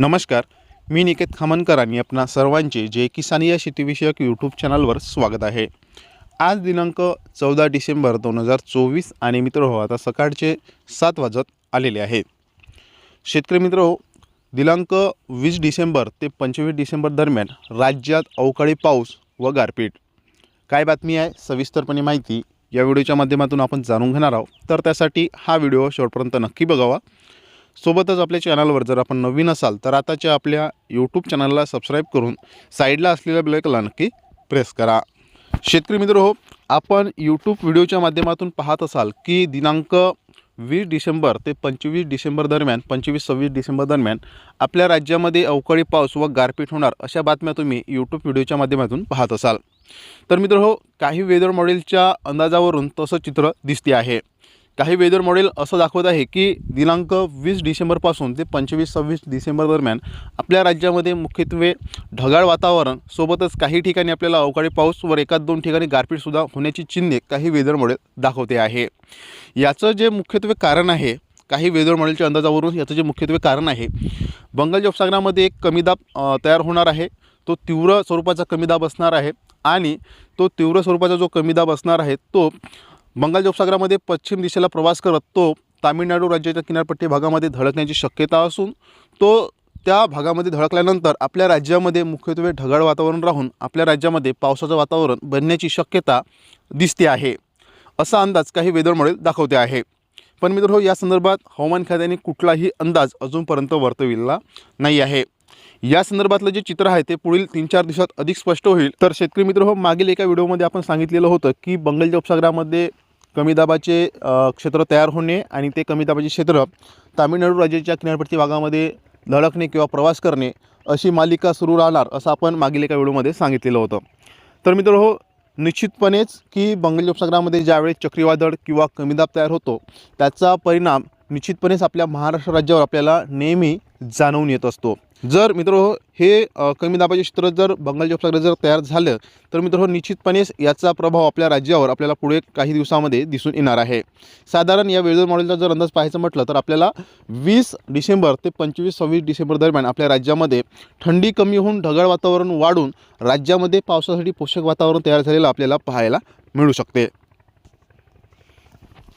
नमस्कार मी निकेत खामनकर आणि आपणा सर्वांचे जे किसान या शेतीविषयक यूट्यूब चॅनलवर स्वागत आहे. आज दिनांक चौदा डिसेंबर दोन हजार चोवीस आणि मित्र हो आता सकाळचे सात वाजत आलेले आहेत शेतकरी मित्र हो दिनांक वीस डिसेंबर ते पंचवीस डिसेंबर दरम्यान राज्यात अवकाळी पाऊस व गारपीट. काय बातमी आहे? सविस्तरपणे माहिती या व्हिडिओच्या माध्यमातून आपण जाणून घेणार आहोत. तर त्यासाठी हा व्हिडिओ शेवटपर्यंत नक्की बघावा. सोबतच आपल्या चॅनलवर जर आपण नवीन असाल तर आताच्या आपल्या यूट्यूब चॅनलला सबस्क्राईब करून साईडला असलेल्या ब्लेकला नक्की प्रेस करा. शेतकरी मित्र हो आपण यूट्यूब व्हिडिओच्या माध्यमातून पाहत असाल की दिनांक वीस डिसेंबर ते पंचवीस डिसेंबर दरम्यान पंचवीस सव्वीस डिसेंबर दरम्यान आपल्या राज्यामध्ये अवकाळी पाऊस व गारपीट होणार अशा बातम्या तुम्ही यूट्यूब व्हिडिओच्या माध्यमातून पाहत असाल. तर मित्र हो काही वेदर मॉडेलच्या अंदाजावरून तसं चित्र दिसते आहे. काही वेदर मॉडेल असं दाखवत आहे की दिनांक वीस डिसेंबरपासून ते पंचवीस सव्वीस डिसेंबर दरम्यान आपल्या राज्यामध्ये मुख्यत्वे ढगाळ वातावरण सोबतच काही ठिकाणी आपल्याला अवकाळी पाऊस वर एकाच दोन ठिकाणी गारपीटसुद्धा होण्याची चिन्हे काही वेदर मॉडेल दाखवते आहे. याचं जे मुख्यत्वे कारण आहे काही वेदर मॉडेलच्या अंदाजावरून याचं जे मुख्यत्वे कारण आहे बंगालच्या उपसागरामध्ये एक कमी दाब तयार होणार आहे. तो तीव्र स्वरूपाचा कमी दाब असणार आहे आणि तो तीव्र स्वरूपाचा जो कमी दाब असणार आहे तो बंगाल उपसागरामध्ये पश्चिम दिशेला प्रवास करत तो तामिळनाडू राज्याच्या किनारपट्टी भागामध्ये धडकण्याची शक्यता असून तो त्या भागामध्ये धडकल्यानंतर आपल्या राज्यामध्ये मुख्यत्वे ढगाळ वातावरण राहून आपल्या राज्यामध्ये पावसाचं वातावरण बनण्याची शक्यता दिसते आहे. असा अंदाज काही वेदर मॉडेल दाखवते आहे. पण मित्र हो या संदर्भात हवामान खात्याने कुठलाही अंदाज अजूनपर्यंत वर्तविला नाही आहे. या संदर्भातलं जे चित्र आहे ते पुढील तीन चार दिवसात अधिक स्पष्ट होईल. तर शेतकरी मित्र हो मागील एका व्हिडिओमध्ये आपण सांगितलेलं होतं की बंगालच्या उपसागरामध्ये कमी दाबाचे क्षेत्र तयार होणे आणि ते कमी दाबाचे क्षेत्र तामिळनाडू राज्याच्या किनारपट्टी भागामध्ये धडकणे किंवा प्रवास करणे अशी मालिका सुरू राहणार असं आपण मागील एका व्हिडिओमध्ये सांगितलेलं होतं. तर मित्र हो निश्चितपणेच की बंगालच्या उपसागरामध्ये ज्यावेळेस चक्रीवादळ किंवा कमी दाब तयार होतो त्याचा परिणाम निश्चितपणेच आपल्या महाराष्ट्र राज्यावर आपल्याला नेहमी जाणवून येत असतो. जर मित्र हे कमी दाबाचे क्षेत्र जर बंगालच्या उपसागरात जर तयार झालं तर मित्र निश्चितपणेच याचा प्रभाव आपल्या राज्यावर आपल्याला पुढे काही दिवसामध्ये दिसून येणार आहे. साधारण या वेळेवर मॉडेलचा जर अंदाज पाहायचा म्हटलं तर आपल्याला वीस डिसेंबर ते पंचवीस सव्वीस डिसेंबर दरम्यान आपल्या राज्यामध्ये थंडी कमी होऊन ढगाळ वातावरण वाढून राज्यामध्ये पावसासाठी पोषक वातावरण तयार झालेलं आपल्याला पाहायला मिळू शकते.